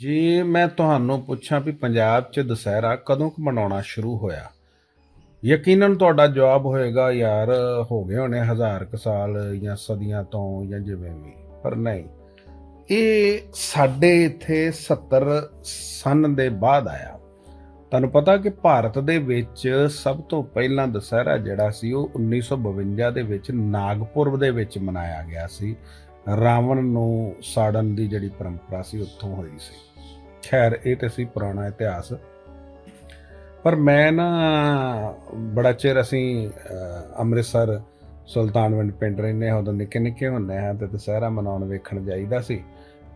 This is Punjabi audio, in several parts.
ਜੇ, ਮੈਂ ਤੁਹਾਨੂੰ ਪੁੱਛਾਂ ਵੀ ਪੰਜਾਬ 'ਚ ਦੁਸਹਿਰਾ ਕਦੋਂ ਕੁ ਮਨਾਉਣਾ ਸ਼ੁਰੂ ਹੋਇਆ? ਯਕੀਨਨ ਤੁਹਾਡਾ ਜਵਾਬ ਹੋਏਗਾ, ਯਾਰ, ਹੋ ਗਏ ਹੋਣੇ ਹਜ਼ਾਰ ਕੁ ਸਾਲ ਜਾਂ ਸਦੀਆਂ ਤੋਂ ਜਾਂ ਜਿਵੇਂ ਵੀ, ਪਰ ਨਹੀਂ। ਇਹ ਸਾਡੇ ਇੱਥੇ 70 ਸਨ ਦੇ ਬਾਅਦ ਆਇਆ। ਤੁਹਾਨੂੰ ਪਤਾ ਕਿ ਭਾਰਤ ਦੇ ਵਿੱਚ ਸਭ ਤੋਂ ਪਹਿਲਾਂ ਦੁਸਹਿਰਾ ਜਿਹੜਾ ਸੀ, ਉਹ 1952 ਦੇ ਵਿੱਚ ਨਾਗਪੁਰ ਦੇ ਵਿੱਚ ਮਨਾਇਆ ਗਿਆ ਸੀ। ਰਾਵਣ ਨੂੰ ਸਾੜਨ ਦੀ ਜਿਹੜੀ ਪਰੰਪਰਾ ਸੀ, ਉੱਥੋਂ ਹੋਈ ਸੀ। ਖੈਰ ਇਹ ਤੇ ਸੀ ਪੁਰਾਣਾ ਇਤਿਹਾਸ। ਪਰ ਮੈਂ ਨਾ ਬੜਾ ਚਿਰ ਅਸੀਂ ਅੰਮ੍ਰਿਤਸਰ ਸੁਲਤਾਨਵਿੰਡ ਪਿੰਡ ਰਹਿੰਦੇ ਹਾਂ ਉਦੋਂ ਨਿੱਕੇ ਨਿੱਕੇ ਹੁੰਦੇ ਹਾਂ ਤੇ ਦੁਸਹਿਰਾ ਮਨਾਉਣ ਵੇਖਣ ਜਾਈਦਾ ਸੀ।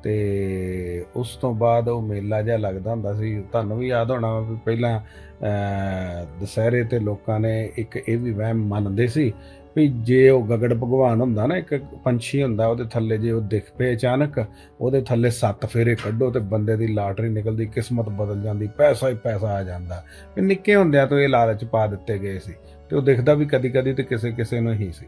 ਤੇ ਉਸ ਤੋਂ ਬਾਅਦ ਉਹ ਮੇਲਾ ਜਿਹਾ ਲੱਗਦਾ ਹੁੰਦਾ ਸੀ। ਤੁਹਾਨੂੰ ਵੀ ਯਾਦ ਹੋਣਾ ਵੀ ਪਹਿਲਾਂ ਅਹ, ਦੁਸਹਿਰੇ ਤੇ ਲੋਕਾਂ ਨੇ ਇੱਕ ਇਹ ਵੀ ਵਹਿਮ ਮੰਨਦੇ ਸੀ ਵੀ ਜੇ ਉਹ ਗਗੜ ਭਗਵਾਨ ਹੁੰਦਾ ਨਾ, ਇੱਕ ਪੰਛੀ ਹੁੰਦਾ, ਉਹਦੇ ਥੱਲੇ ਜੇ ਉਹ ਦਿਖ ਪਏ ਅਚਾਨਕ, ਉਹਦੇ ਥੱਲੇ ਸੱਤ ਫੇਰੇ ਕੱਢੋ ਤੇ ਬੰਦੇ ਦੀ ਲਾਟਰੀ ਨਿਕਲਦੀ, ਕਿਸਮਤ ਬਦਲ ਜਾਂਦੀ, ਪੈਸਾ ਹੀ ਪੈਸਾ ਆ ਜਾਂਦਾ। ਵੀ ਨਿੱਕੇ ਹੁੰਦਿਆਂ ਤੋਂ ਇਹ ਲਾਲਚ ਪਾ ਦਿੱਤੇ ਗਏ ਸੀ, ਤੇ ਉਹ ਦਿਖਦਾ ਵੀ ਕਦੀ ਕਦੀ ਤੇ ਕਿਸੇ ਕਿਸੇ ਨੂੰ ਹੀ ਸੀ।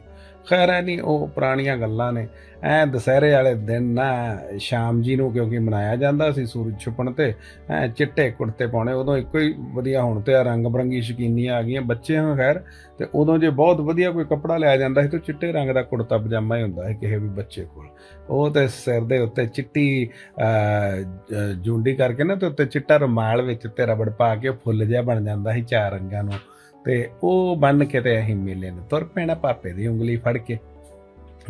ਖੈਰ ਐ ਨਹੀਂ ਉਹ ਪੁਰਾਣੀਆਂ ਗੱਲਾਂ ਨੇ। ਐ ਦੁਸਹਿਰੇ ਵਾਲੇ ਦਿਨ ਨਾ ਸ਼ਾਮ ਜੀ ਨੂੰ ਕਿਉਂਕਿ ਮਨਾਇਆ ਜਾਂਦਾ ਸੀ ਸੂਰਜ ਛੁਪਣ ਤੇ ਐ ਚਿੱਟੇ ਕੁੜਤੇ ਪਾਉਣੇ ਉਦੋਂ ਇੱਕੋ ਹੀ ਵਧੀਆ ਹੁਣ ਤੇ ਰੰਗ ਬਰੰਗੀ ਸ਼ਕੀਨੀਆਂ ਆ ਗਈਆਂ ਬੱਚੇ ਹਾਂ ਖੈਰ। ਤੇ ਉਦੋਂ ਜੇ ਬਹੁਤ ਵਧੀਆ ਕੋਈ ਕੱਪੜਾ ਲਿਆ ਜਾਂਦਾ ਸੀ ਤਾਂ ਚਿੱਟੇ ਰੰਗ ਦਾ ਕੁੜਤਾ ਪਜਾਮਾ ਹੀ ਹੁੰਦਾ ਸੀ ਕਿਸੇ ਵੀ ਬੱਚੇ ਕੋਲ। ਉਹ ਤੇ ਸਿਰ ਦੇ ਉੱਤੇ ਚਿੱਟੀ ਅਹ, ਜੂੰਡੀ ਕਰਕੇ ਨਾ ਤੇ ਉੱਤੇ ਚਿੱਟਾ ਰੁਮਾਲ ਵਿੱਚ ਤੇ ਰਬੜ ਪਾ ਕੇ ਫੁੱਲ ਜਿਹਾ ਬਣ ਜਾਂਦਾ ਸੀ ਚਾਰ ਰੰਗਾਂ ਨੂੰ। ਤੇ ਉਹ ਬੰਨ ਕੇ ਤੇ ਅਸੀਂ ਮੇਲੇ ਨੂੰ ਤੁਰ ਪੈਣਾ ਪਾਪੇ ਦੀ ਉਂਗਲੀ ਫੜ ਕੇ।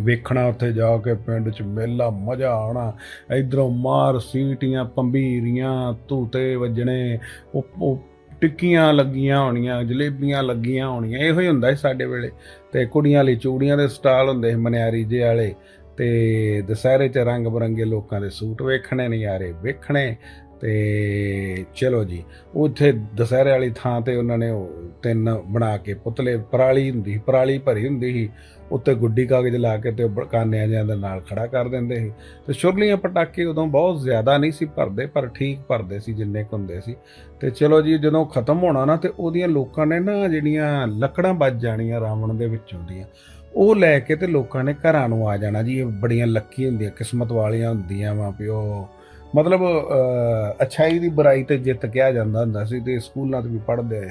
ਵੇਖਣਾ ਉੱਥੇ ਜਾ ਕੇ ਪਿੰਡ 'ਚ ਮੇਲਾ, ਮਜ਼ਾ ਆਉਣਾ। ਇਧਰੋਂ ਮਾਰ ਸੀਟੀਆਂ, ਪੰਬੀਰੀਆਂ, ਧੂਤੇ ਵੱਜਣੇ। ਉਹ ਉਹ ਟਿੱਕੀਆਂ ਲੱਗੀਆਂ ਹੋਣੀਆਂ, ਜਲੇਬੀਆਂ ਲੱਗੀਆਂ ਹੋਣੀਆਂ। ਇਹੋ ਹੀ ਹੁੰਦਾ ਸੀ ਸਾਡੇ ਵੇਲੇ। ਤੇ ਕੁੜੀਆਂ ਲਈ ਚੂੜੀਆਂ ਦੇ ਸਟਾਲ ਹੁੰਦੇ ਸੀ ਮਨਿਆਰੀ ਜੇ ਵਾਲੇ। ਤੇ ਦੁਸਹਿਰੇ 'ਚ ਰੰਗ ਬਰੰਗੇ ਲੋਕਾਂ ਦੇ ਸੂਟ ਵੇਖਣੇ, ਨਜ਼ਾਰੇ ਵੇਖਣੇ। ਤੇ ਚਲੋ ਜੀ ਉੱਥੇ ਦੁਸਹਿਰੇ ਵਾਲੀ ਥਾਂ ਤੇ ਉਹਨਾਂ ਨੇ ਉਹ ਤਿੰਨ ਬਣਾ ਕੇ ਪੁਤਲੇ ਪਰਾਲੀ ਹੁੰਦੀ ਸੀ, ਪਰਾਲੀ ਭਰੀ ਹੁੰਦੀ ਸੀ ਉੱਤੇ ਗੁੱਡੀ ਕਾਗਜ਼ ਲਾ ਕੇ ਤੇ ਉਹ ਕਾਨਿਆਂ ਜਿਹਾਂ ਦੇ ਨਾਲ ਖੜਾ ਕਰ ਦਿੰਦੇ ਸੀ। ਤੇ ਸ਼ੁਰਲੀਆਂ ਪਟਾਕੇ ਉਦੋਂ ਬਹੁਤ ਜ਼ਿਆਦਾ ਨਹੀਂ ਸੀ ਭਰਦੇ ਪਰ ਠੀਕ ਭਰਦੇ ਸੀ ਜਿੰਨੇ ਕੁ ਹੁੰਦੇ ਸੀ। ਤੇ ਚਲੋ ਜੀ ਜਦੋਂ ਖਤਮ ਹੋਣਾ ਨਾ ਤੇ ਉਹਦੀਆਂ ਲੋਕਾਂ ਨੇ ਨਾ ਜਿਹੜੀਆਂ ਲੱਕੜਾਂ ਵੱਜ ਜਾਣੀਆਂ ਰਾਵਣ ਦੇ ਵਿੱਚੋਂ ਦੀਆਂ ਉਹ ਲੈ ਕੇ ਤੇ ਲੋਕਾਂ ਨੇ ਘਰਾਂ ਨੂੰ ਆ ਜਾਣਾ ਜੀ। ਇਹ ਬੜੀਆਂ ਲੱਕੀ ਹੁੰਦੀਆਂ ਕਿਸਮਤ ਵਾਲੀਆਂ ਹੁੰਦੀਆਂ ਵਾ ਵੀ ਉਹ ਮਤਲਬ ਅਹ, ਅੱਛਾਈ ਦੀ ਬੁਰਾਈ ਤੇ ਜਿੱਤ ਕਿਹਾ ਜਾਂਦਾ ਹੁੰਦਾ ਸੀ ਤੇ ਸਕੂਲਾਂ 'ਚ ਵੀ ਪੜ੍ਹਦੇ ਆ।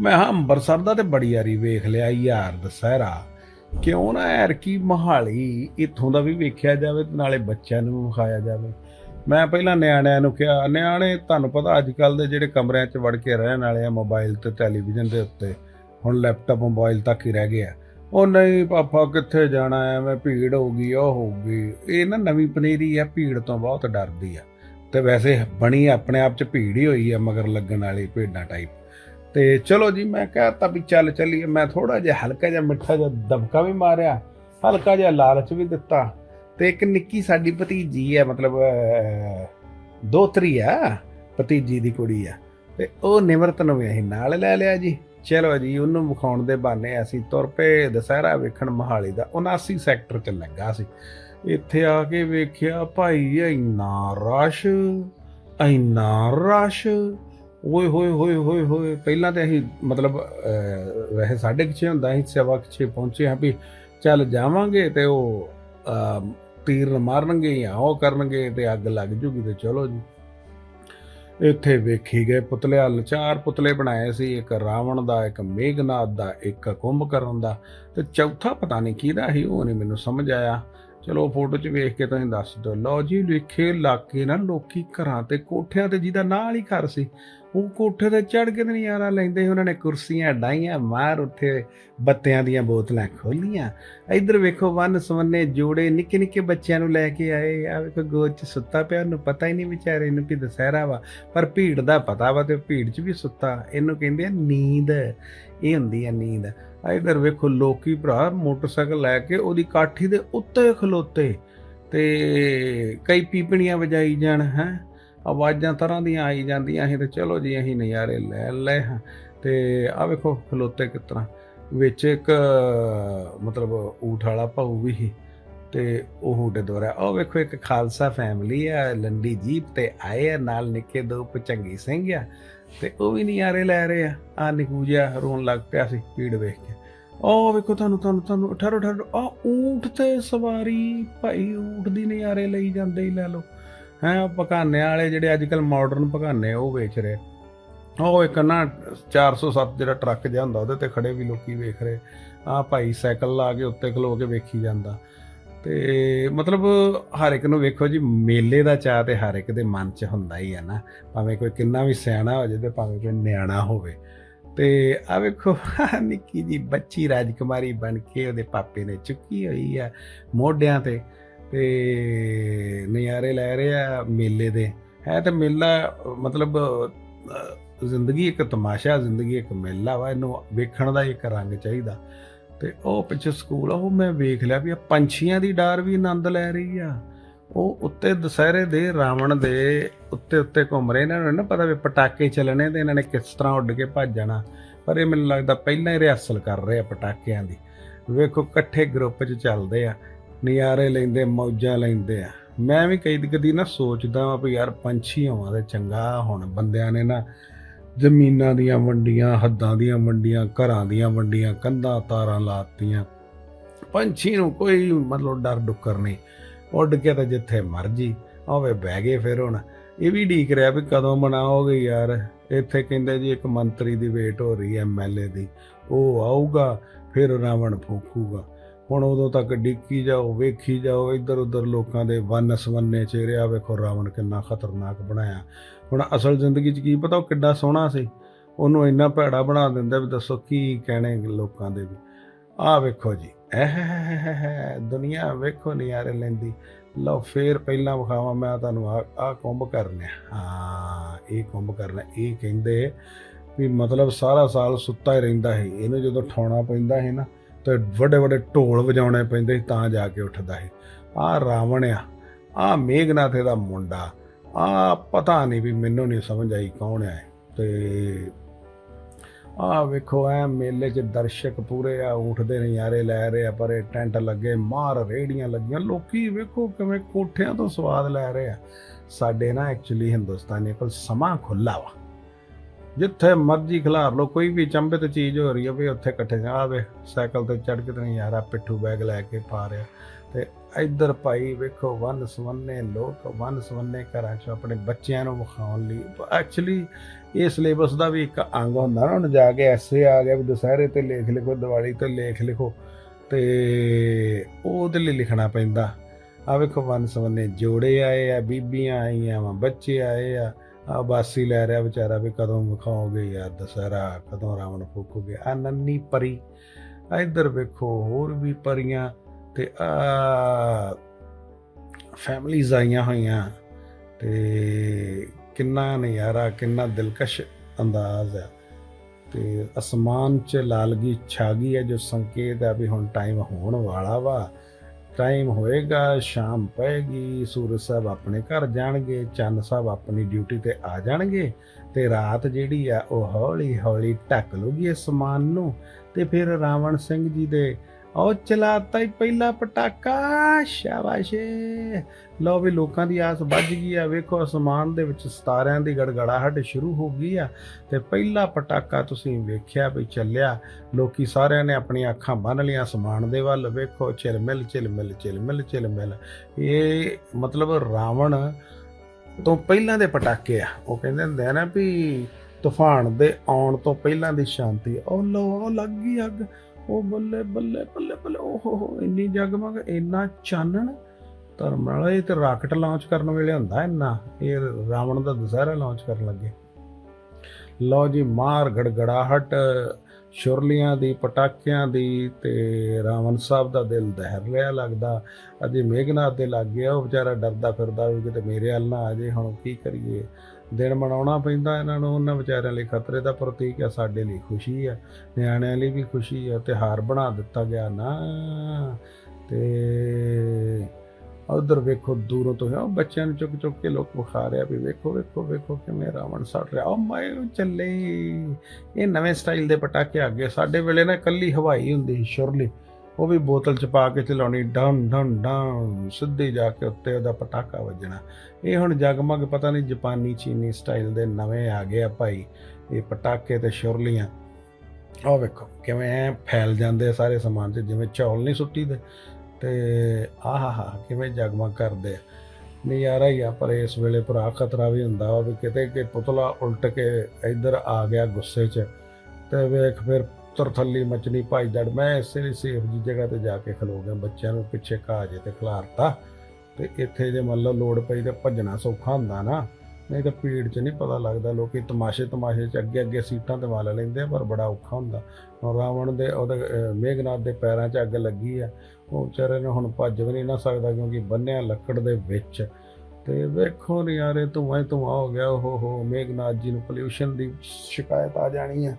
ਮੈਂ ਹਾਂ ਅੰਮ੍ਰਿਤਸਰ ਦਾ ਤੇ ਬੜੀ ਵਾਰੀ ਵੇਖ ਲਿਆ ਯਾਰ ਦੁਸਹਿਰਾ। ਕਿਉਂ ਨਾ ਯਾਰ ਕੀ ਮਹਾਲੀ ਇੱਥੋਂ ਦਾ ਵੀ ਵੇਖਿਆ ਜਾਵੇ ਤੇ ਨਾਲੇ ਬੱਚਿਆਂ ਨੂੰ ਵੀ ਵਿਖਾਇਆ ਜਾਵੇ। ਮੈਂ ਪਹਿਲਾਂ ਨਿਆਣਿਆਂ ਨੂੰ ਕਿਹਾ ਨਿਆਣੇ ਤੁਹਾਨੂੰ ਪਤਾ ਅੱਜ ਕੱਲ ਦੇ ਜਿਹੜੇ ਕਮਰਿਆਂ 'ਚ ਵੜ ਕੇ ਰਹਿਣ ਵਾਲੇ ਆ ਮੋਬਾਈਲ ਤੇ ਟੈਲੀਵਿਜ਼ਨ ਦੇ ਉੱਤੇ ਹੁਣ ਲੈਪਟਾਪ ਮੋਬਾਈਲ ਤੱਕ ਹੀ ਰਹਿ ਗਏ ਆ ਉਹ ਨਹੀਂ ਪਾਪਾ, ਕਿੱਥੇ ਜਾਣਾ ਐਵੇਂ ਭੀੜ ਹੋਊਗੀ ਉਹ ਹੋਊਗੀ ਇਹ ਨਾ ਨਵੀਂ ਪਨੀਰੀ ਆ ਭੀੜ ਤੋਂ ਬਹੁਤ ਡਰਦੀ ਆ। ਤੇ ਵੈਸੇ ਬਣੀ ਆਪਣੇ ਆਪ 'ਚ ਭੀੜ ਹੀ ਹੋਈ ਆ, ਮਗਰ ਲੱਗਣ ਵਾਲੀ ਭੇਡਾਂ ਟਾਈਪ ਤੇ ਚਲੋ ਜੀ, ਮੈਂ ਕਹਤਾ ਵੀ ਚੱਲ ਚੱਲੀਏ। ਮੈਂ ਥੋੜਾ ਜਿਹਾ ਹਲਕਾ ਜਿਹਾ ਮਿੱਠਾ ਜਿਹਾ ਦਬਕਾ ਵੀ ਮਾਰਿਆ, ਹਲਕਾ ਜਿਹਾ ਲਾਲਚ ਵੀ ਦਿੱਤਾ। ਤੇ ਇੱਕ ਨਿੱਕੀ ਸਾਡੀ ਭਤੀਜੀ ਹੈ, ਮਤਲਬ ਦੋਤਰੀ ਆ, ਭਤੀਜੀ ਦੀ ਕੁੜੀ ਆ। ਤੇ ਉਹ ਨਿਮਰਤ ਨੂੰ ਵੀ ਅਸੀਂ ਨਾਲ ਲੈ ਲਿਆ ਜੀ। ਚਲੋ ਜੀ ਉਹਨੂੰ ਵਿਖਾਉਣ ਦੇ ਬਹਾਨੇ ਅਸੀਂ ਤੁਰ ਪਏ ਦੁਸਹਿਰਾ ਵੇਖਣ ਮਹਾਲੀ ਦਾ। 79 ਸੈਕਟਰ 'ਚ ਲੱਗਾ ਸੀ। ਇੱਥੇ ਆ ਕੇ ਵੇਖਿਆ ਭਾਈ ਇੰਨਾ ਰਸ਼ ਇੰਨਾ ਰਸ਼। ਓਏ ਹੋਏ ਹੋਏ ਹੋਏ ਹੋਏ। ਪਹਿਲਾਂ ਤੇ ਅਸੀਂ ਮਤਲਬ ਵੈਸੇ ਸਾਢੇ ਕੁ ਛੇ ਹੁੰਦਾ ਸੀ ਸਵਾ ਕੁ ਪਹੁੰਚੇ ਹਾਂ ਵੀ ਚੱਲ ਜਾਵਾਂਗੇ ਤੇ ਉਹ ਅਹ, ਤੀਰ ਮਾਰਨਗੇ ਜਾਂ ਉਹ ਕਰਨਗੇ ਤੇ ਅੱਗ ਲੱਗ ਜੂਗੀ ਤੇ ਚਲੋ ਜੀ। ਇੱਥੇ ਵੇਖੀ ਗਏ ਪੁਤਲੇ, ਹਲ ਚਾਰ ਪੁਤਲੇ ਬਣਾਏ ਸੀ, ਇੱਕ ਰਾਵਣ ਦਾ, ਇੱਕ ਮੇਘਨਾਥ ਦਾ, ਇੱਕ ਕੁੰਭਕਰਨ ਦਾ ਤੇ ਚੌਥਾ ਪਤਾ ਨਹੀਂ ਕਿਹਦਾ ਸੀ, ਉਹ ਨਹੀਂ ਮੈਨੂੰ ਸਮਝ ਆਇਆ। ਚਲੋ ਫੋਟੋ 'ਚ ਵੇਖ ਕੇ ਤੁਸੀਂ ਦੱਸ ਦਿਓ। ਲਓ ਜੀ ਵੇਖੇ ਇਲਾਕੇ ਨਾ, ਲੋਕੀ ਘਰਾਂ ਤੇ ਕੋਠਿਆਂ ਤੇ ਜਿਹਦਾ ਨਾਲ ਹੀ ਘਰ ਸੀ ਉਹ ਕੋਠੇ ਤੇ ਚੜ ਕੇ ਤੇ ਨਜ਼ਾਰਾ ਲੈਂਦੇ ਉਹਨਾਂ ਨੇ ਕੁਰਸੀਆਂ ਡਾਈਆਂ ਮਾਰ ਉੱਥੇ ਬੱਤਿਆਂ ਦੀਆਂ ਬੋਤਲਾਂ ਖੋਲੀਆਂ ਇੱਧਰ ਵੇਖੋ ਵੰਨ ਸਵੰਨੇ ਜੋੜੇ ਨਿੱਕੇ ਨਿੱਕੇ ਬੱਚਿਆਂ ਨੂੰ ਲੈ ਕੇ ਆਏ। ਆ ਵੇਖੋ ਗੋਦ 'ਚ ਸੁੱਤਾ ਪਿਆ, ਉਹਨੂੰ ਪਤਾ ਹੀ ਨਹੀਂ ਵਿਚਾਰੇ ਨੂੰ ਕਿ ਦੁਸਹਿਰਾ ਵਾ, ਪਰ ਭੀੜ ਦਾ ਪਤਾ ਵਾ ਤੇ ਭੀੜ 'ਚ ਵੀ ਸੁੱਤਾ। ਇਹਨੂੰ ਕਹਿੰਦੇ ਆ ਨੀਂਦ, ਇਹ ਹੁੰਦੀ ਆ ਨੀਂਦ। ਆ ਇੱਧਰ ਵੇਖੋ ਲੋਕੀ ਭਰਾ ਮੋਟਰਸਾਈਕਲ ਲੈ ਕੇ ਉਹਦੀ ਕਾਠੀ ਦੇ ਉੱਤੇ ਖਲੋਤੇ ਤੇ ਕਈ ਪੀਪਣੀਆਂ ਵਜਾਈ ਜਾਣ, ਹੈ। ਆਵਾਜ਼ਾਂ ਤਰ੍ਹਾਂ ਦੀਆਂ ਆਈ ਜਾਂਦੀਆਂ ਸੀ ਤੇ ਚਲੋ ਜੀ ਅਸੀਂ ਨਜ਼ਾਰੇ ਲੈ ਲੈ ਹਾਂ। ਤੇ ਆ ਵੇਖੋ ਖਲੋਤੇ ਕਿਸ ਤਰ੍ਹਾਂ ਵਿੱਚ ਇੱਕ, ਮਤਲਬ ਊਠ ਵਾਲਾ ਭਾਊ ਵੀ ਸੀ ਤੇ ਉਹ ਹੂਟੇ ਦੁਆਰਾ ਉਹ ਵੇਖੋ ਇੱਕ ਖਾਲਸਾ ਫੈਮਿਲੀ ਆ, ਲੰਡੀ ਜੀਪ ਤੇ ਆਏ ਆ, ਨਾਲ ਨਿੱਕੇ ਦੋ ਪਚੰਗੀ ਸਿੰਘ ਆ ਤੇ ਉਹ ਵੀ ਨਜ਼ਾਰੇ ਲੈ ਰਹੇ ਆ। ਆ ਨਿਕੂਜਿਆ ਰੋਣ ਲੱਗ ਪਿਆ ਸੀ ਪੀੜ ਵੇਖ ਕੇ। ਉਹ ਵੇਖੋ ਤੁਹਾਨੂੰ ਤੁਹਾਨੂੰ ਤੁਹਾਨੂੰ, ਠਹਿਰੋ ਠਹਿਰੋ। ਆ ਊਂਠ ਤੇ ਸਵਾਰੀ, ਭਾਈ ਊਂਠ ਦੀ ਨਜ਼ਾਰੇ ਲਈ ਜਾਂਦੇ ਹੀ ਲੈ ਲਓ। ਹੈ ਪਕਾਨੇ ਵਾਲੇ ਜਿਹੜੇ ਅੱਜ ਕੱਲ ਮਾਡਰਨ ਪਕਾਨੇ ਉਹ ਵੇਚ ਰਹੇ। ਉਹ ਇੱਕ ਨਾ 407 ਜਿਹੜਾ ਟਰੱਕ ਜਿਹਾ ਹੁੰਦਾ, ਉਹਦੇ ਤੇ ਖੜੇ ਵੀ ਲੋਕੀ ਵੇਖ ਰਹੇ। ਆ ਭਾਈ ਸਾਈਕਲ ਲਾ ਕੇ ਉੱਤੇ ਖਲੋ ਕੇ ਵੇਖੀ ਜਾਂਦਾ। ਤੇ ਮਤਲਬ ਹਰ ਇੱਕ ਨੂੰ ਵੇਖੋ ਜੀ, ਮੇਲੇ ਦਾ ਚਾਹ ਤੇ ਹਰ ਇੱਕ ਦੇ ਮਨ 'ਚ ਹੁੰਦਾ ਹੀ ਹੈ ਨਾ। ਭਾਵੇਂ ਕੋਈ ਕਿੰਨਾ ਵੀ ਸਿਆਣਾ ਹੋ ਜਾਵੇ, ਭਾਵੇਂ ਕੋਈ ਨਿਆਣਾ ਹੋਵੇ। ਤੇ ਆ ਵੇਖੋ ਨਿੱਕੀ ਜੀ ਬੱਚੀ ਰਾਜਕੁਮਾਰੀ ਬਣ ਕੇ ਉਹਦੇ ਪਾਪੇ ਨੇ ਚੁੱਕੀ ਹੋਈ ਆ ਮੋਢਿਆਂ ਤੇ। ਤੇ ਨਜ਼ਾਰੇ ਲੈ ਰਹੇ ਆ ਮੇਲੇ ਦੇ। ਹੈ ਤੇ ਮੇਲਾ, ਮਤਲਬ ਜ਼ਿੰਦਗੀ ਇੱਕ ਤਮਾਸ਼ਾ, ਜ਼ਿੰਦਗੀ ਇੱਕ ਮੇਲਾ ਵਾ, ਇਹਨੂੰ ਵੇਖਣ ਦਾ ਇੱਕ ਰੰਗ ਚਾਹੀਦਾ। ਤੇ ਉਹ ਪਿੱਛੇ ਸਕੂਲ ਆ, ਉਹ ਮੈਂ ਵੇਖ ਲਿਆ ਵੀ ਆ ਪੰਛੀਆਂ ਦੀ ਡਾਰ ਵੀ ਆਨੰਦ ਲੈ ਰਹੀ ਆ। ਉਹ ਉੱਤੇ ਦੁਸਹਿਰੇ ਦੇ, ਰਾਵਣ ਦੇ ਉੱਤੇ ਉੱਤੇ ਘੁੰਮ ਰਹੇ ਇਹਨਾਂ ਨੂੰ ਨਾ ਪਤਾ ਵੀ ਪਟਾਕੇ ਚੱਲਣੇ ਤੇ ਇਹਨਾਂ ਨੇ ਕਿਸ ਤਰ੍ਹਾਂ ਉੱਡ ਕੇ ਭੱਜ ਜਾਣਾ। ਪਰ ਇਹ ਮੈਨੂੰ ਲੱਗਦਾ ਪਹਿਲਾਂ ਹੀ ਰਿਹਰਸਲ ਕਰ ਰਹੇ ਆ ਪਟਾਕਿਆਂ ਦੀ। ਵੇਖੋ, ਇਕੱਠੇ ਗਰੁੱਪ 'ਚ ਚੱਲਦੇ ਆ। ਨਜ਼ਾਰੇ ਲੈਂਦੇ, ਮੌਜਾਂ ਲੈਂਦੇ ਆ। ਮੈਂ ਵੀ ਕਈ ਕਦੀ ਨਾ ਸੋਚਦਾ ਵਾਂ ਵੀ ਯਾਰ ਪੰਛੀ ਹੋਵਾਂ ਤੇ ਚੰਗਾ ਹੁਣ ਬੰਦਿਆਂ ਨੇ ਨਾ ਜ਼ਮੀਨਾਂ ਦੀਆਂ ਵੰਡੀਆਂ, ਹੱਦਾਂ ਦੀਆਂ ਵੰਡੀਆਂ, ਘਰਾਂ ਦੀਆਂ ਵੰਡੀਆਂ, ਕੰਧਾਂ ਤਾਰਾਂ ਲਾਤੀਆਂ। ਪੰਛੀ ਨੂੰ ਕੋਈ ਮਤਲਬ ਡਰ ਡੁੱਕਰ ਨਹੀਂ। ਉੱਡ ਕੇ ਤਾਂ ਜਿੱਥੇ ਮਰਜ਼ੀ ਆਵੇ ਬਹਿ ਗਏ ਫਿਰ ਹੁਣ। ਇਹ ਵੀ ਢੀਕ ਰਿਹਾ ਵੀ ਕਦੋਂ ਮਨਾਓਗੇ ਯਾਰ? ਇੱਥੇ ਕਹਿੰਦੇ ਜੀ ਇੱਕ ਮੰਤਰੀ ਦੀ ਵੇਟ ਹੋ ਰਹੀ ਹੈ ਐਮਐਲਏ ਦੀ। ਉਹ ਆਊਗਾ, ਫਿਰ ਰਾਵਣ ਫੂਕੂਗਾ। ਹੁਣ ਉਦੋਂ ਤੱਕ ਡਿੱਕੀ ਜਾਓ, ਵੇਖੀ ਜਾਓ, ਇੱਧਰ ਉੱਧਰ ਲੋਕਾਂ ਦੇ ਵਨ ਸਵੰਨੇ ਚਿਹਰੇ ਆ, ਵੇਖੋ ਰਾਵਣ ਕਿੰਨਾ ਖਤਰਨਾਕ ਬਣਾਇਆ। ਹੁਣ ਅਸਲ ਜ਼ਿੰਦਗੀ 'ਚ ਕੀ ਪਤਾ ਉਹ ਕਿੱਡਾ ਸੋਹਣਾ ਸੀ। ਉਹਨੂੰ ਇੰਨਾ ਭੈੜਾ ਬਣਾ ਦਿੰਦਾ ਵੀ ਦੱਸੋ ਕੀ ਕਹਿਣੇ ਲੋਕਾਂ ਦੇ ਵੀ। ਆਹ ਵੇਖੋ ਜੀ ਐ ਦੁਨੀਆ ਵੇਖੋ ਨਜ਼ਾਰੇ ਲੈਂਦੀ। ਲਓ ਫੇਰ ਪਹਿਲਾਂ ਵਿਖਾਵਾਂ, ਮੈਂ ਤੁਹਾਨੂੰ ਆ ਆ ਕੁੰਭ ਕਰਨਾ ਹਾਂ, ਇਹ ਕੁੰਭ ਕਰਨਾ, ਇਹ ਕਹਿੰਦੇ ਵੀ ਮਤਲਬ ਸਾਰਾ ਸਾਲ ਸੁੱਤਾ ਹੀ ਰਹਿੰਦਾ ਸੀ। ਇਹਨੂੰ ਜਦੋਂ ਠਾਉਣਾ ਪੈਂਦਾ ਸੀ ਨਾ ਤੇ ਵੱਡੇ ਵੱਡੇ ਢੋਲ ਵਜਾਉਣੇ ਪੈਂਦੇ ਸੀ, ਤਾਂ ਜਾ ਕੇ ਉੱਠਦਾ ਸੀ। ਆ ਰਾਵਣ ਆ ਆ ਮੇਘਨਾਥ ਦਾ ਮੁੰਡਾ, ਆ ਪਤਾ ਨਹੀਂ ਵੀ ਮੈਨੂੰ ਨਹੀਂ ਸਮਝ ਆਈ ਕੌਣ ਹੈ ਤੇ ਆ ਵੇਖੋ, ਐ ਮੇਲੇ 'ਚ ਦਰਸ਼ਕ ਪੂਰੇ ਆ, ਉੱਠਦੇ ਨਜ਼ਾਰੇ ਲੈ ਰਹੇ ਆ, ਪਰੇ ਟੈਂਟ ਲੱਗੇ, ਮਾਰ ਰੇੜੀਆਂ ਲੱਗੀਆਂ। ਲੋਕੀ ਵੇਖੋ ਕਿਵੇਂ ਕੋਠਿਆਂ ਤੋਂ ਸਵਾਦ ਲੈ ਰਹੇ ਆ। ਸਾਡੇ ਨਾ ਐਕਚੁਅਲੀ ਹਿੰਦੁਸਤਾਨੀ ਕੋਲ ਸਮਾਂ ਖੁੱਲਾ ਵਾ। ਜਿੱਥੇ ਮਰਜ਼ੀ ਖਿਲਾਰ ਲੋ ਕੋਈ ਵੀ ਚੰਬੇ ਤੇ ਚੀਜ਼ ਹੋ ਰਹੀ ਹੈ ਵੀ ਉੱਥੇ ਇਕੱਠੇ ਆ ਵੇ ਸਾਈਕਲ ਤੇ ਚੜ ਕੇ ਤੇ ਨਜ਼ਾਰਾ ਪਿੱਠੂ ਬੈਗ ਲੈ ਕੇ ਪਾ ਰਿਹਾ। ਤੇ ਇੱਧਰ ਭਾਈ ਵੇਖੋ, ਵਨ ਸਵੰਨੇ ਲੋਕ, ਵਨ ਸਵੰਨੇ ਘਰਾਂ 'ਚ ਆਪਣੇ ਬੱਚਿਆਂ ਨੂੰ ਵਿਖਾਉਣ ਲਈ। ਐਕਚੁਅਲੀ ਇਹ ਸਿਲੇਬਸ ਦਾ ਵੀ ਇੱਕ ਅੰਗ ਹੁੰਦਾ ਨਾ, ਹੁਣ ਜਾ ਕੇ ਐਸੇ ਆ ਗਿਆ, ਵੀ ਦੁਸਹਿਰੇ ਤੇ ਲੇਖ ਲਿਖੋ, ਦੀਵਾਲੀ ਤੇ ਲੇਖ ਲਿਖੋ, ਤੇ ਉਹਦੇ ਲਈ ਲਿਖਣਾ ਪੈਂਦਾ। ਆ ਵੇਖੋ, ਵਨ ਸਵੰਨੇ ਜੋੜੇ ਆਏ ਆ, ਬੀਬੀਆਂ ਆਈਆਂ ਵਾ, ਬੱਚੇ ਆਏ ਆ। ਆ ਬਾਸੀ ਲੈ ਰਿਹਾ ਵਿਚਾਰਾ ਵੀ ਕਦੋਂ ਵਿਖਾਓਗੇ ਯਾਰ ਦਸਹਿਰਾ, ਕਦੋਂ ਰਾਵਣ ਫੂਕੋਗੇ? ਆ ਨੰਨੀ ਪਰੀ। ਆ ਇੱਧਰ ਵੇਖੋ, ਹੋਰ ਵੀ ਪਰੀਆਂ ਤੇ ਆ ਫੈਮਲੀਜ਼ ਆਈਆਂ ਹੋਈਆਂ ਤੇ ਕਿੰਨਾ ਨਜ਼ਾਰਾ, ਕਿੰਨਾ ਦਿਲਕਸ਼ ਅੰਦਾਜ਼ ਹੈ ਤੇ ਅਸਮਾਨ 'ਚ ਲਾਲਗੀ ਛਾ ਗਈ ਹੈ ਜੋ ਸੰਕੇਤ ਹੈ ਵੀ ਹੁਣ ਟਾਈਮ ਹੋਣ ਵਾਲਾ ਵਾ। ਟਾਈਮ ਹੋਏਗਾ, ਸ਼ਾਮ ਪਏਗੀ, ਸੂਰਜ ਸਾਹਿਬ ਆਪਣੇ ਘਰ ਜਾਣਗੇ, ਚੰਨ ਸਾਹਿਬ ਆਪਣੀ ਡਿਊਟੀ ਤੇ ਆ ਜਾਣਗੇ ਤੇ ਰਾਤ ਜਿਹੜੀ ਆ ਉਹ ਹੌਲੀ ਹੌਲੀ ਢੱਕ ਲੂਗੀ ਸਮਾਨ ਨੂੰ ਤੇ ਫਿਰ ਰਾਵਣ ਸਿੰਘ ਜੀ ਦੇ ਉਹ ਚਲਾਤਾ ਹੀ ਪਹਿਲਾ ਪਟਾਕਾ, ਸ਼ਾਬਾਸ਼। ਲਓ ਵੀ ਲੋਕਾਂ ਦੀ ਆਸ ਵੱਜ ਗਈ ਆ। ਵੇਖੋ, ਅਸਮਾਨ ਦੇ ਵਿੱਚ ਸਤਾਰਿਆਂ ਦੀ ਗੜਗੜਾਹਟ ਸ਼ੁਰੂ ਹੋ ਗਈ ਆ ਤੇ ਪਹਿਲਾ ਪਟਾਕਾ ਤੁਸੀਂ ਵੇਖਿਆ ਵੀ ਚੱਲਿਆ। ਲੋਕੀ ਸਾਰਿਆਂ ਨੇ ਆਪਣੀਆਂ ਅੱਖਾਂ ਬੰਨ ਲਈਆਂ ਅਸਮਾਨ ਦੇ ਵੱਲ। ਵੇਖੋ, ਝਿਲਮਿਲ ਝਿਲਮਿਲ ਝਿਲਮਿਲ ਝਿਲਮਿਲ। ਇਹ ਮਤਲਬ ਰਾਵਣ ਤੋਂ ਪਹਿਲਾਂ ਦੇ ਪਟਾਕੇ ਆ। ਉਹ ਕਹਿੰਦੇ ਹੁੰਦੇ ਆ ਨਾ ਵੀ ਤੂਫਾਨ ਦੇ ਆਉਣ ਤੋਂ ਪਹਿਲਾਂ ਦੀ ਸ਼ਾਂਤੀ। ਉਹ ਲੋ ਲੱਗ ਗਈ ਅੱਗ। ਉਹ ਬੱਲੇ ਬੱਲੇ ਬੱਲੇ ਬੱਲੇ। ਓਹ ਇੰਨੀ ਜਗਮਗ ਇੰਨਾ ਚਾਨਣ। ਧਰਮ ਨਾਲ ਇਹ ਤੇ ਰਾਕਟ ਲਾਂਚ ਕਰਨ ਵੇਲੇ ਹੁੰਦਾ ਇੰਨਾ। ਇਹ ਰਾਵਣ ਦਾ ਦੁਸਹਿਰਾ ਲਾਂਚ ਕਰਨ ਲੱਗੇ। ਲਓ ਜੀ, ਮਾਰ ਗੜਗੜਾਹਟ, ਸ਼ੁਰਲੀਆਂ ਦੀ, ਪਟਾਕਿਆਂ ਦੀ ਤੇ ਰਾਵਣ ਸਾਹਿਬ ਦਾ ਦਿਲ ਦਹਿਰ ਰਿਹਾ ਲੱਗਦਾ। ਅਜੇ ਮੇਘਨਾਥ ਦੇ ਲੱਗ ਗਿਆ ਉਹ ਵਿਚਾਰਾ ਡਰਦਾ ਫਿਰਦਾ ਵੀ ਕਿਤੇ ਮੇਰੇ ਵੱਲ ਨਾ ਆ ਜੇ ਹੁਣ ਕੀ ਕਰੀਏ? ਦਿਨ ਮਨਾਉਣਾ ਪੈਂਦਾ ਇਹਨਾਂ ਨੂੰ, ਉਹਨਾਂ ਵਿਚਾਰਿਆਂ ਲਈ ਖਤਰੇ ਦਾ ਪ੍ਰਤੀਕ ਆ, ਸਾਡੇ ਲਈ ਖੁਸ਼ੀ ਆ, ਨਿਆਣਿਆਂ ਲਈ ਵੀ ਖੁਸ਼ੀ ਆ, ਤਿਉਹਾਰ ਬਣਾ ਦਿੱਤਾ ਗਿਆ ਨਾ। ਤੇ ਉਧਰ ਵੇਖੋ, ਦੂਰੋਂ ਤੋਂ ਉਹ ਬੱਚਿਆਂ ਨੂੰ ਚੁੱਕ ਚੁੱਕ ਕੇ ਲੋਕ ਵਿਖਾ ਰਿਹਾ ਵੀ ਵੇਖੋ ਵੇਖੋ ਵੇਖੋ ਕਿਵੇਂ ਰਾਵਣ ਸੜ ਰਿਹਾ। ਉਹ ਮਾਏ ਚੱਲੇ। ਇਹ ਨਵੇਂ ਸਟਾਈਲ ਦੇ ਪਟਾਕੇ ਆ ਗਏ। ਸਾਡੇ ਵੇਲੇ ਨਾ ਕੱਲੀ ਹਵਾਈ ਹੁੰਦੀ ਸੀ, ਸ਼ੁਰਲੀ। ਉਹ ਵੀ ਬੋਤਲ ਚ ਪਾ ਕੇ ਚਲਾਉਣੀ, ਡਨ ਡਨ ਡਨ, ਸਿੱਧੀ ਜਾ ਕੇ ਉੱਤੇ ਉਹਦਾ ਪਟਾਕਾ ਵੱਜਣਾ। ਇਹ ਹੁਣ ਜਗਮਗ ਪਤਾ ਨਹੀਂ ਜਾਪਾਨੀ, ਚੀਨੀ ਸਟਾਈਲ ਦੇ ਨਵੇਂ ਆ ਗਏ ਆ ਭਾਈ। ਇਹ ਪਟਾਕੇ ਤੇ ਸ਼ੁਰਲੀਆਂ। ਆਹ ਵੇਖੋ, ਕਿਵੇਂ ਐ ਫੈਲ ਜਾਂਦੇ ਸਾਰੇ ਸਮਾਨ 'ਚ, ਜਿਵੇਂ ਚੌਲ ਨਹੀਂ ਸੁੱਟੀ ਦੇ ਤੇ ਆਹਾਹਾ, ਕਿਵੇਂ ਜਗਮਗ ਕਰਦੇ ਆ। ਨਜ਼ਾਰਾ ਹੀ ਆ, ਪਰ ਇਸ ਵੇਲੇ ਭਰਾ ਖਤਰਾ ਵੀ ਹੁੰਦਾ ਵਾ ਵੀ ਕਿਤੇ ਕਿ ਪੁਤਲਾ ਉਲਟ ਕੇ ਇੱਧਰ ਆ ਗਿਆ ਗੁੱਸੇ 'ਚ। ਤੇ ਵੇਖ ਫਿਰ ਤਰਥੱਲੀ ਮਚਣੀ ਭਾਈ ਜੜ ਮੈਂ ਇਸੇ ਲਈ ਸੇਫ ਜੀ ਜਗ੍ਹਾ ਤੇ ਜਾ ਕੇ ਖਲੋ ਗਿਆ ਬੱਚਿਆਂ ਨੂੰ ਪਿੱਛੇ ਘਾਹ ਜੇ ਤੇ ਖਿਲਾਰਤਾ। ਤੇ ਇੱਥੇ ਜੇ ਮੰਨ ਲਓ ਲੋੜ ਪਈ ਤੇ ਭੱਜਣਾ ਸੌਖਾ ਹੁੰਦਾ ਨਾ ਨਹੀਂ ਤਾਂ ਭੀੜ 'ਚ ਨਹੀਂ ਪਤਾ ਲੱਗਦਾ ਲੋਕੀ ਤਮਾਸ਼ੇ ਤਮਾਸ਼ੇ 'ਚ ਅੱਗੇ ਅੱਗੇ ਸੀਟਾਂ ਤੇ ਵਾਲ ਲੈਂਦੇ ਆ, ਪਰ ਬੜਾ ਔਖਾ ਹੁੰਦਾ। ਹੁਣ ਰਾਵਣ ਦੇ ਉਹਦੇ ਮੇਘਨਾਥ ਦੇ ਪੈਰਾਂ 'ਚ ਅੱਗ ਲੱਗੀ ਆ ਉਹ ਵਿਚਾਰੇ ਨੇ ਹੁਣ ਭੱਜ ਵੀ ਨਹੀਂ ਨਾ ਸਕਦਾ ਕਿਉਂਕਿ ਬੰਨਿਆ ਲੱਕੜ ਦੇ ਵਿੱਚ। ਤੇ ਵੇਖੋ ਨਿਆਰੇ ਧੂਆਂ ਹੀ ਧੂਆਂ ਹੋ ਗਿਆ ਓਹ ਹੋ ਮੇਘਨਾਥ ਜੀ ਨੂੰ ਪੋਲਿਊਸ਼ਨ ਦੀ ਸ਼ਿਕਾਇਤ ਆ ਜਾਣੀ ਆ।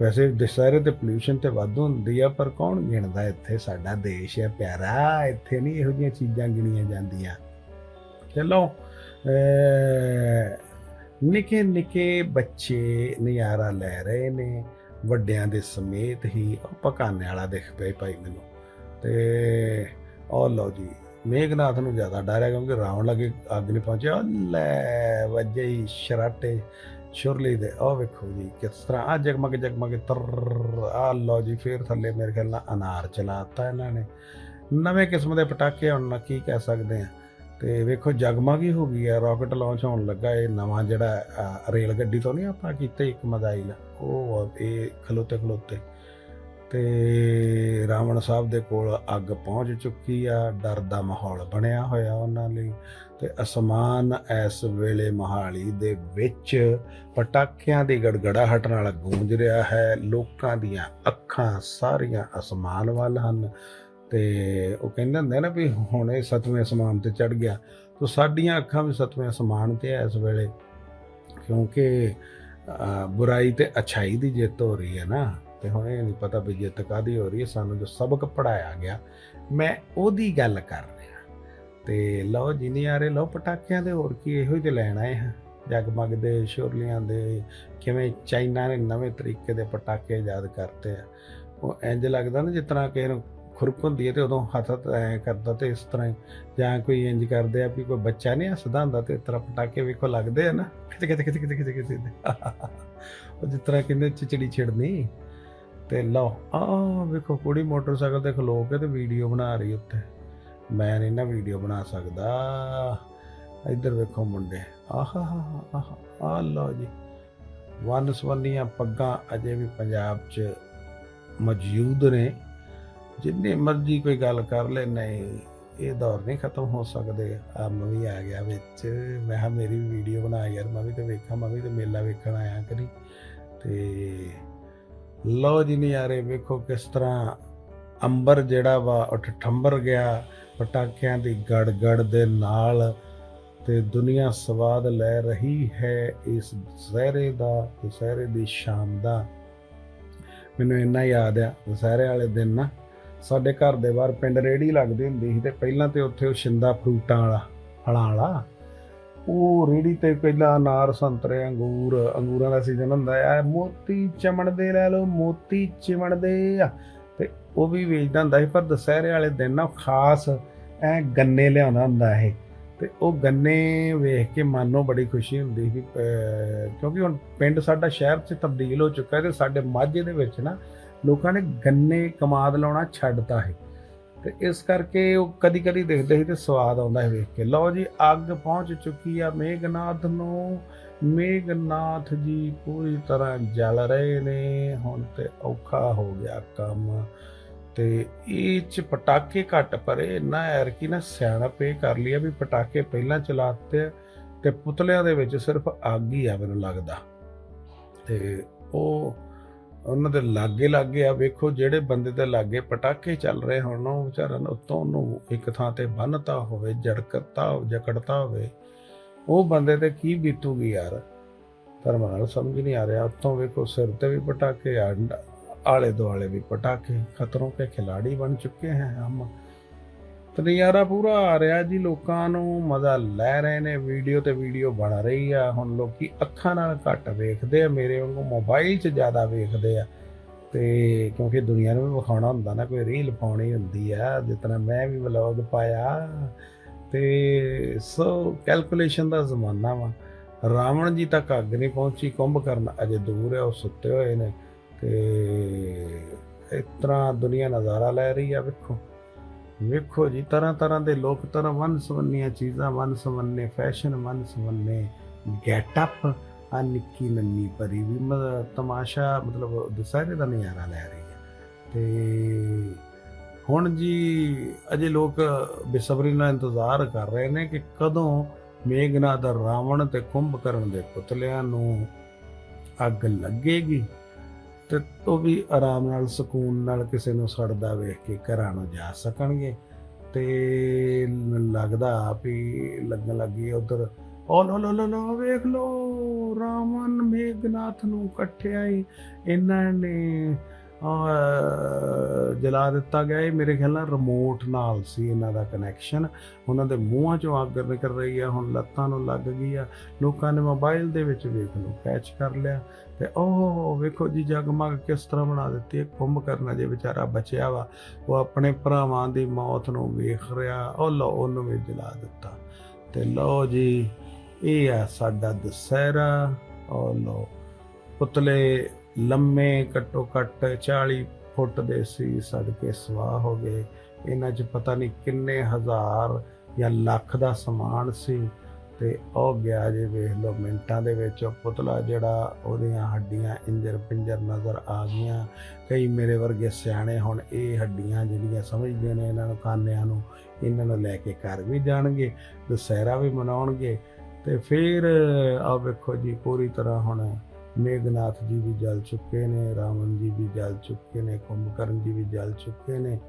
ਵੈਸੇ ਦੁਸਹਿਰੇ ਤੇ ਪੋਲਿਊਸ਼ਨ ਤੇ ਵਾਧੂ ਹੁੰਦੀ ਆ, ਪਰ ਕੌਣ ਗਿਣਦਾ ਇੱਥੇ? ਸਾਡਾ ਦੇਸ਼ ਹੈ ਪਿਆਰਾ, ਇੱਥੇ ਨਹੀਂ ਇਹੋ ਜਿਹੀਆਂ ਚੀਜ਼ਾਂ ਗਿਣੀਆਂ ਜਾਂਦੀਆਂ। ਚਲੋ ਨਿੱਕੇ ਨਿੱਕੇ ਬੱਚੇ ਨਜ਼ਾਰਾ ਲੈ ਰਹੇ ਨੇ, ਵੱਡਿਆਂ ਦੇ ਸਮੇਤ ਹੀ ਪਕਾਨੇ ਵਾਲਾ ਦਿਖ ਪਏ ਭਾਈ ਮੈਨੂੰ। ਤੇ ਉਹ ਲਓ ਜੀ, ਮੇਘਨਾਥ ਨੂੰ ਜ਼ਿਆਦਾ ਡਰ ਹੈ ਕਿਉਂਕਿ ਰਾਵਣ ਲੱਗੇ ਅੱਗ ਨਹੀਂ ਪਹੁੰਚਿਆ। ਉਹ ਲੈ, ਵੱਜੇ ਹੀ ਸ਼ਰਾਟੇ। ਸ਼ੁਰਲੀ ਦੇ ਉਹ ਵੇਖੋ ਜੀ ਕਿਸ ਤਰ੍ਹਾਂ ਆ ਜਗਮਗ ਜਗਮਗ ਤਰ ਆ ਲਓ ਜੀ ਫੇਰ ਥੱਲੇ ਮੇਰੇ ਖਿਆਲ ਨਾਲ ਅਨਾਰ ਚਲਾਤਾ ਇਹਨਾਂ ਨੇ ਨਵੇਂ ਕਿਸਮ ਦੇ ਪਟਾਕੇ ਹੁਣ ਨਾ ਕੀ ਕਹਿ ਸਕਦੇ ਆ ਤੇ ਵੇਖੋ ਜਗਮਗ ਹੀ ਹੋ ਗਈ ਹੈ ਰਾਕਟ ਲਾਂਚ ਹੋਣ ਲੱਗਾ ਇਹ ਨਵਾਂ ਜਿਹੜਾ ਰੇਲ ਗੱਡੀ ਤੋਂ ਨਹੀਂ ਆਪਾਂ ਕੀਤਾ ਇੱਕ ਮਜ਼ਾਈਲ ਉਹ ਇਹ ਖਲੋਤੇ ਖਲੋਤੇ ਤੇ ਰਾਵਣ ਸਾਹਿਬ ਦੇ ਕੋਲ ਅੱਗ ਪਹੁੰਚ ਚੁੱਕੀ ਆ, ਡਰ ਦਾ ਮਾਹੌਲ ਬਣਿਆ ਹੋਇਆ ਉਹਨਾਂ ਲਈ ਤੇ ਅਸਮਾਨ ਇਸ ਵੇਲੇ ਮਹਾਲੀ ਦੇ ਵਿੱਚ ਪਟਾਕਿਆਂ ਦੀ ਗੜਗੜਾਹਟ ਨਾਲ ਗੂੰਜ ਰਿਹਾ ਹੈ, ਲੋਕਾਂ ਦੀਆਂ ਅੱਖਾਂ ਸਾਰੀਆਂ ਅਸਮਾਨ ਵੱਲ ਹਨ ਤੇ ਉਹ ਕਹਿੰਦੇ ਹੁੰਦੇ ਨਾ ਵੀ ਹੁਣ ਇਹ ਸਤਵੇਂ ਅਸਮਾਨ ਤੇ ਚੜ ਗਿਆ, ਤਾਂ ਸਾਡੀਆਂ ਅੱਖਾਂ ਵੀ ਸਤਵੇਂ ਅਸਮਾਨ ਤੇ ਹੈ ਇਸ ਵੇਲੇ ਕਿਉਂਕਿ ਬੁਰਾਈ ਤੇ ਅਛਾਈ ਦੀ ਜਿੱਤ ਹੋ ਰਹੀ ਹੈ ਨਾ। ਤੇ ਹੁਣ, ਇਹ ਨਹੀਂ ਪਤਾ ਵੀ ਜਿੱਤ ਕਾਦੀ ਹੋ ਰਹੀ ਹੈ, ਸਾਨੂੰ ਜੋ ਸਬਕ ਪੜਾਇਆ ਗਿਆ, ਮੈਂ ਉਹਦੀ ਗੱਲ ਕਰ ਰਿਹਾ। ਤੇ ਲਓ ਜਿਨੀ ਯਾਰੇ ਲਓ ਪਟਾਕਿਆਂ ਦੇ, ਹੋਰ ਕੀ ਇਹੋ ਹੀ ਤੇ ਲੈਣ ਆਏ ਹਾਂ। ਜਗਮਗ ਦੇ, ਸ਼ੁਰਲੀਆਂ ਦੇ, ਕਿਵੇਂ ਚਾਈਨਾ ਨੇ ਨਵੇਂ ਤਰੀਕੇ ਦੇ ਪਟਾਕੇ ਇਜਾਦ ਕਰਤੇ ਆ। ਉਹ ਇੰਜ ਲੱਗਦਾ ਨਾ, ਜਿਸ ਤਰ੍ਹਾਂ ਕਿਸੇ ਨੂੰ ਖੁਰਕ ਹੁੰਦੀ ਹੈ ਤੇ ਉਦੋਂ ਹੱਥ ਹੱਥ ਐ ਕਰਦਾ ਤੇ ਇਸ ਤਰ੍ਹਾਂ ਜਾਂ ਕੋਈ ਇੰਜ ਕਰਦੇ ਆ ਵੀ ਕੋਈ ਬੱਚਾ ਨਹੀਂ ਹੱਸਦਾ ਹੁੰਦਾ ਤੇ ਇਸ ਤਰ੍ਹਾਂ ਪਟਾਕੇ ਵੇਖੋ ਲੱਗਦੇ ਆ ਨਾ। ਕਿਤੇ ਕਿਤੇ ਕਿਤੇ ਕਿਤੇ ਕਿਤੇ ਕਿਤੇ ਉਹ ਜਿਸ ਤਰ੍ਹਾਂ ਕਹਿੰਦੇ ਚਿਚੜੀ ਛਿੜਨੀ। ਤੇ ਲਓ ਆ ਵੇਖੋ, ਕੁੜੀ ਮੋਟਰਸਾਈਕਲ ਤੇ ਖਲੋ ਕੇ ਤੇ ਵੀਡੀਓ ਬਣਾ ਰਹੀ ਉੱਤੇ ਮੈਂ ਨਹੀਂ ਨਾ ਵੀਡੀਓ ਬਣਾ ਸਕਦਾ। ਇੱਧਰ ਵੇਖੋ ਮੁੰਡੇ। ਆਹਾ ਆਹਾ ਆ ਲਓ ਜੀ। ਵਨ ਸਵੰਨੀਆਂ ਪੱਗਾਂ ਅਜੇ ਵੀ ਪੰਜਾਬ 'ਚ ਮੌਜੂਦ ਨੇ। ਜਿੰਨੇ ਮਰਜ਼ੀ ਕੋਈ ਗੱਲ ਕਰ ਲੈ, ਨਹੀਂ, ਇਹ ਦੌਰ ਨਹੀਂ ਖਤਮ ਹੋ ਸਕਦੇ। ਆ ਮੈਂ ਵੀ ਆ ਗਿਆ ਵਿੱਚ। ਮੈਂ ਕਿਹਾ, ਮੇਰੀ ਵੀ ਵੀਡੀਓ ਬਣਾ ਯਾਰ, ਮੈਂ ਵੀ ਤੇ ਵੇਖਾਂ, ਮੈਂ ਵੀ ਤੇ ਮੇਲਾ ਵੇਖਣ ਆਇਆ ਕਰੀ ਤੇ ਲਓ ਜੀ ਨਿਆਰੇ ਵੇਖੋ ਕਿਸ ਤਰ੍ਹਾਂ ਅੰਬਰ ਜਿਹੜਾ ਵਾ, ਉਹ ਠੰਬਰ ਗਿਆ, ਪਟਾਕਿਆਂ ਦੀ ਗੜਗੜ ਦੇ ਨਾਲ ਤੇ ਦੁਨੀਆ ਸਵਾਦ ਲੈ ਰਹੀ ਹੈ ਇਸ ਦੁਸਹਿਰੇ ਦਾ, ਦੁਸਹਿਰੇ ਦੀ ਸ਼ਾਮ ਦਾ। ਮੈਨੂੰ ਇੰਨਾ ਯਾਦ ਆ, ਦੁਸਹਿਰੇ ਵਾਲੇ ਦਿਨ ਨਾ, ਸਾਡੇ ਘਰ ਦੇ ਬਾਹਰ ਪਿੰਡ ਰੇੜੀ ਲੱਗਦੀ ਹੁੰਦੀ ਸੀ ਤੇ ਪਹਿਲਾਂ ਤੇ ਉੱਥੇ ਉਹ ਸ਼ਿੰਦਾ ਫਰੂਟਾਂ ਵਾਲਾ ਫਲਾਂ ਵਾਲਾ ਉਹ ਰੇੜੀ ਤੇ ਪਹਿਲਾਂ ਅਨਾਰ ਸੰਤਰੇ, ਅੰਗੂਰ, ਅੰਗੂਰਾਂ ਦਾ ਸੀਜ਼ਨ ਹੁੰਦਾ ਆ। ਮੋਤੀ ਚਮੜਦੇ ਲੈ ਲਓ, ਮੋਤੀ ਚਿਮੜਦੇ ਆ। ਤੇ ਉਹ ਵੀ ਵੇਚਦਾ ਹੁੰਦਾ ਸੀ, ਪਰ ਦੁਸਹਿਰੇ ਵਾਲੇ ਦਿਨ ਨਾ ਖਾਸ ਐ ਗੰਨੇ ਲਿਆਉਂਦਾ ਹੁੰਦਾ ਇਹ ਤੇ ਉਹ ਗੰਨੇ ਵੇਖ ਕੇ ਮਨ ਨੂੰ ਬੜੀ ਖੁਸ਼ੀ ਹੁੰਦੀ ਸੀ ਕਿਉਂਕਿ ਹੁਣ ਪਿੰਡ ਸਾਡਾ ਸ਼ਹਿਰ 'ਚ ਤਬਦੀਲ ਹੋ ਚੁੱਕਾ ਹੈ ਤੇ ਸਾਡੇ ਮਾਝੇ ਦੇ ਵਿੱਚ ਨਾ ਲੋਕਾਂ ਨੇ ਗੰਨੇ ਕਮਾਦ ਲਾਉਣਾ ਛੱਡਤਾ ਹੈ ਤੇ ਇਸ ਕਰਕੇ ਉਹ ਕਦੀ ਕਦੀ ਦੇਖਦੇ ਸੀ ਤੇ ਸਵਾਦ ਆਉਂਦਾ ਹੈ ਵੇਖ ਕੇ। ਲਓ ਜੀ, ਅੱਗ ਪਹੁੰਚ ਚੁੱਕੀ ਆ ਮੇਘਨਾਥ ਨੂੰ। ਮੇਘਨਾਥ ਜੀ ਪੂਰੀ ਤਰ੍ਹਾਂ ਜਲ ਰਹੇ ਨੇ। ਹੁਣ ਤੇ ਔਖਾ ਹੋ ਗਿਆ ਕੰਮ। ਤੇ ਇਹ ਚ ਪਟਾਕੇ ਘੱਟ ਪਰੇ ਨਾ ਐਰ ਕੀ ਨਾ ਸਿਆਣਪ ਇਹ ਕਰ ਲਿਆ ਵੀ ਪਟਾਕੇ ਪਹਿਲਾਂ ਚਲਾਤੇ ਤੇ ਪੁਤਲਿਆਂ ਦੇ ਵਿੱਚ ਸਿਰਫ ਅੱਗ ਹੀ ਆ ਮੈਨੂੰ ਲੱਗਦਾ। ਤੇ ਉਹ ਉਹਨਾਂ ਦੇ ਲਾਗੇ ਲਾਗੇ ਆ, ਵੇਖੋ ਜਿਹੜੇ ਬੰਦੇ ਦੇ ਲਾਗੇ ਪਟਾਕੇ ਚੱਲ ਰਹੇ ਹੋਣ, ਉਹ ਵਿਚਾਰਾ ਨੂੰ ਉੱਤੋਂ ਉਹਨੂੰ ਇੱਕ ਥਾਂ ਤੇ ਬੰਨਤਾ ਹੋਵੇ ਜੜਕਤਾ ਜਕੜਤਾ ਹੋਵੇ, ਉਹ ਬੰਦੇ ਤੇ ਕੀ ਬੀਤੂਗੀ ਯਾਰ? ਪਰ ਨਾਲ ਸਮਝ ਨਹੀਂ ਆ ਰਿਹਾ, ਉੱਤੋਂ ਵੇਖੋ ਸਿਰ ਤੇ ਵੀ ਪਟਾਕੇ ਆ ਆਲੇ ਦੁਆਲੇ ਵੀ ਪਟਾਕੇ, ਖਤਰੋਂ ਕੇ ਖਿਲਾੜੀ ਬਣ ਚੁੱਕੇ हैं ਹਮ। ਨਜ਼ਾਰਾ ਪੂਰਾ ਆ ਰਿਹਾ ਜੀ, ਲੋਕਾਂ ਨੂੰ ਮਜ਼ਾ ਲੈ ਰਹੇ ਨੇ, ਵੀਡੀਓ ਤੇ ਵੀਡੀਓ ਬਣ ਰਹੀ ਆ। ਹੁਣ ਲੋਕੀ ਅੱਖਾਂ ਨਾਲ ਘੱਟ ਵੇਖਦੇ ਆ, ਮੇਰੇ ਵਾਂਗੂ ਮੋਬਾਈਲ 'ਚ ਜ਼ਿਆਦਾ ਵੇਖਦੇ ਆ। ਤੇ ਕਿਉਂਕਿ ਦੁਨੀਆ ਨੂੰ ਵੀ ਵਿਖਾਉਣਾ ਹੁੰਦਾ ਨਾ, ਕੋਈ ਰੀਲ ਪਾਉਣੀ ਹੁੰਦੀ ਆ, ਜਿਸ ਤਰ੍ਹਾਂ ਮੈਂ ਵੀ ਵਲੌਗ ਪਾਇਆ। ਤੇ ਸੋ ਕੈਲਕੂਲੇਸ਼ਨ ਦਾ ਜ਼ਮਾਨਾ ਵਾ। ਰਾਵਣ ਜੀ ਤੱਕ ਅੱਗ ਨਹੀਂ ਪਹੁੰਚੀ, ਕੁੰਭ ਕਰਨ ਅਜੇ ਦੂਰ ਹੈ ਉਹ ਸੁੱਤੇ ਹੋਏ ਨੇ। ਤੇ ਇਸ ਤਰ੍ਹਾਂ ਦੁਨੀਆ ਨਜ਼ਾਰਾ ਲੈ ਰਹੀ ਆ, ਵੇਖੋ। ਵੇਖੋ ਜੀ, ਤਰ੍ਹਾਂ ਤਰ੍ਹਾਂ ਦੇ ਲੋਕ, ਤਰ੍ਹਾਂ ਵੰਨ ਸਵੰਨੀਆਂ ਚੀਜ਼ਾਂ, ਵੰਨ ਸਵੰਨੇ ਫੈਸ਼ਨ ਵੰਨ ਸਵੰਨੇ ਗੈਟਅਪ ਆ ਨਿੱਕੀ ਨੰਨੀ ਪਰੀ ਵੀ ਮ- ਤਮਾਸ਼ਾ, ਮਤਲਬ ਦੁਸਹਿਰੇ ਦਾ ਨਜ਼ਾਰਾ ਲੈ ਰਹੀ ਹੈ। ਤੇ ਹੁਣ ਜੀ ਅਜੇ ਲੋਕ ਬੇਸਬਰੀ ਨਾਲ ਇੰਤਜ਼ਾਰ ਕਰ ਰਹੇ ਨੇ ਕਿ ਕਦੋਂ ਮੇਘਨਾਥ ਰਾਵਣ ਤੇ ਕੁੰਭਕਰਨ ਦੇ ਪੁਤਲਿਆਂ ਨੂੰ ਅੱਗ ਲੱਗੇਗੀ। ਤੇ ਉਹ ਵੀ ਆਰਾਮ ਨਾਲ, ਸਕੂਨ ਨਾਲ ਕਿਸੇ ਨੂੰ ਸੜਦਾ ਵੇਖ ਕੇ ਘਰਾਂ ਨੂੰ ਜਾ ਸਕਣਗੇ। ਤੇ ਲੱਗਦਾ ਵੀ ਲੱਗਣ ਲੱਗੀ ਉਧਰ ਉਹ ਲੋ ਲੋ ਲੋ, ਵੇਖ ਲੋ, ਰਾਵਣ ਮੇਘਨਾਥ ਨੂੰ ਇਕੱਠਿਆ ਹੀ ਇਹਨਾਂ ਨੇ ਜਲਾ ਦਿੱਤਾ ਗਿਆ ਇਹ। ਮੇਰੇ ਖਿਆਲ ਨਾਲ ਰਿਮੋਟ ਨਾਲ ਸੀ ਇਹਨਾਂ ਦਾ ਕਨੈਕਸ਼ਨ ਉਹਨਾਂ ਦੇ ਮੂੰਹਾਂ ਚੋਂ ਅੱਗ ਨਿਕਲ ਰਹੀ ਆ, ਹੁਣ ਲੱਤਾਂ ਨੂੰ ਲੱਗ ਗਈ ਆ। ਲੋਕਾਂ ਨੇ ਮੋਬਾਈਲ ਦੇ ਵਿੱਚ ਵੇਖ ਲਓ ਕੈਚ ਕਰ ਲਿਆ। ਤੇ ਉਹ ਵੇਖੋ ਜੀ ਜਗਮਗ ਕਿਸ ਤਰ੍ਹਾਂ ਬਣਾ ਦਿੱਤੀ ਹੈ ਕੁੰਭ ਕੁੰਭਕਰਨ ਜੇ ਵਿਚਾਰਾ ਬਚਿਆ ਵਾ। ਉਹ ਆਪਣੇ ਭਰਾਵਾਂ ਦੀ ਮੌਤ ਨੂੰ ਵੇਖ ਰਿਹਾ। ਉਹ ਲਓ, ਉਹਨੂੰ ਵੀ ਜਲਾ ਦਿੱਤਾ। ਤੇ ਲਓ ਜੀ, ਇਹ ਆ ਸਾਡਾ ਦੁਸਹਿਰਾ। ਉਹ ਲਓ, ਪੁਤਲੇ ਲੰਮੇ ਘੱਟੋ ਘੱਟ 40 ਫੁੱਟ ਦੇ ਸੀ ਸੜ ਕੇ ਸਵਾਹ ਹੋ ਗਏ। ਇਹਨਾਂ 'ਚ ਪਤਾ ਨਹੀਂ ਕਿੰਨੇ ਹਜ਼ਾਰ ਜਾਂ ਲੱਖ ਦਾ ਸਮਾਨ ਸੀ। ਤੇ ਉਹ ਗਿਆ ਜੇ ਵੇਖ ਲਓ ਮਿੰਟਾਂ ਦੇ ਵਿੱਚ ਉਹ ਪੁਤਲਾ ਜਿਹੜਾ ਉਹਦੀਆਂ ਹੱਡੀਆਂ ਇੰਜਰ ਪਿੰਜਰ ਨਜ਼ਰ ਆ ਗਈਆਂ। ਕਈ ਮੇਰੇ ਵਰਗੇ ਸਿਆਣੇ ਹੁਣ ਇਹ ਹੱਡੀਆਂ ਜਿਹੜੀਆਂ ਸਮਝਦੇ ਨੇ ਇਹਨਾਂ ਨੂੰ, ਕਾਨਿਆਂ ਨੂੰ, ਇਹਨਾਂ ਨੂੰ ਲੈ ਕੇ ਘਰ ਵੀ ਜਾਣਗੇ, ਦੁਸਹਿਰਾ ਵੀ ਮਨਾਉਣਗੇ। ਤੇ ਫਿਰ ਆ ਵੇਖੋ ਜੀ ਪੂਰੀ ਤਰ੍ਹਾਂ ਹੁਣ ਮੇਘਨਾਥ ਜੀ ਵੀ ਜਲ ਚੁੱਕੇ ਨੇ, ਰਾਵਣ ਜੀ ਵੀ ਜਲ ਚੁੱਕੇ ਨੇ, ਕੁੰਭਕਰਨ ਜੀ ਵੀ ਜਲ ਚੁੱਕੇ ਨੇ।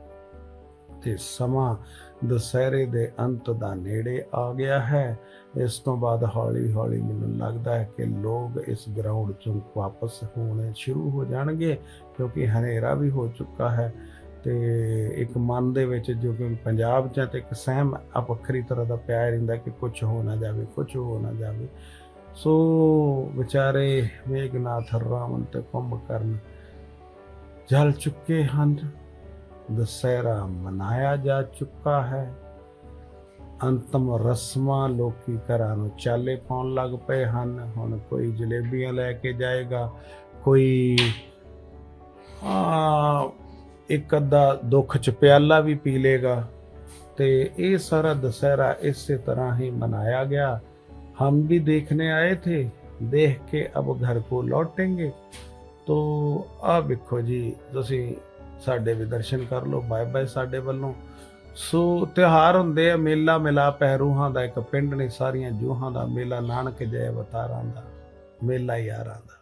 ਤੇ ਸਮਾਂ ਦੁਸਹਿਰੇ ਦੇ ਅੰਤ ਦਾ ਨੇੜੇ ਆ ਗਿਆ ਹੈ। ਇਸ ਤੋਂ ਬਾਅਦ ਹੌਲੀ ਹੌਲੀ ਮੈਨੂੰ ਲੱਗਦਾ ਹੈ ਕਿ ਲੋਕ ਇਸ ਗਰਾਊਂਡ ਚੋਂ ਵਾਪਸ ਹੋਣੇ ਸ਼ੁਰੂ ਹੋ ਜਾਣਗੇ, ਕਿਉਂਕਿ ਹਨੇਰਾ ਵੀ ਹੋ ਚੁੱਕਾ ਹੈ। ਤੇ ਇੱਕ ਮਨ ਦੇ ਵਿੱਚ ਜੋ ਕਿ ਪੰਜਾਬ ਚ ਹੈ ਤੇ ਇੱਕ ਸਹਿਮ ਆ ਵੱਖਰੀ ਤਰ੍ਹਾਂ ਦਾ ਪਿਆ ਰਹਿੰਦਾ ਕਿ ਕੁਝ ਹੋ ਨਾ ਜਾਵੇ ਕੁਝ ਹੋ ਨਾ ਜਾਵੇ। ਸੋ ਵਿਚਾਰੇ ਮੇਘਨਾਥ ਰਾਵਣ ਤੇ ਕੁੰਭਕਰਨ ਜਲ ਚੁੱਕੇ ਹਨ। ਦੁਸਹਿਰਾ ਮਨਾਇਆ ਜਾ ਚੁੱਕਾ ਹੈ। ਅੰਤਮ ਰਸਮਾਂ ਲੋਕੀ ਘਰਾਂ ਨੂੰ ਚਾਲੇ ਪਾਉਣ ਲੱਗ ਪਏ ਹਨ। ਹੁਣ ਕੋਈ ਜਲੇਬੀਆਂ ਲੈ ਕੇ ਜਾਏਗਾ, ਕੋਈ ਆ ਇੱਕ ਅੱਧਾ ਦੁੱਖ ਚ ਪਿਆਲਾ ਵੀ ਪੀ ਲੇਗਾ। ਤੇ ਇਹ ਸਾਰਾ ਦੁਸਹਿਰਾ ਇਸੇ ਤਰ੍ਹਾਂ ਹੀ ਮਨਾਇਆ ਗਿਆ। हम भी देखने आए थे देख के अब घर को लौटेंगे तो ਆ ਵੇਖੋ ਜੀ ਤੁਸੀਂ ਸਾਡੇ ਵੀ ਦਰਸ਼ਨ ਕਰ ਲਓ ਬਾਏ ਬਾਏ ਸਾਡੇ ਵੱਲੋਂ ਸੋ ਤਿਉਹਾਰ ਹੁੰਦੇ ਆ ਮੇਲਾ ਮਿਲਾਪ ਹੈ ਰੂਹਾਂ ਦਾ ਇੱਕ ਪਿੰਡ ਨੇ ਸਾਰੀਆਂ ਜੂਹਾਂ ਦਾ ਮੇਲਾ ਨਾਨਕ ਜੈ ਅਵਤਾਰਾਂ ਦਾ ਮੇਲਾ ਯਾਰਾਂ ਦਾ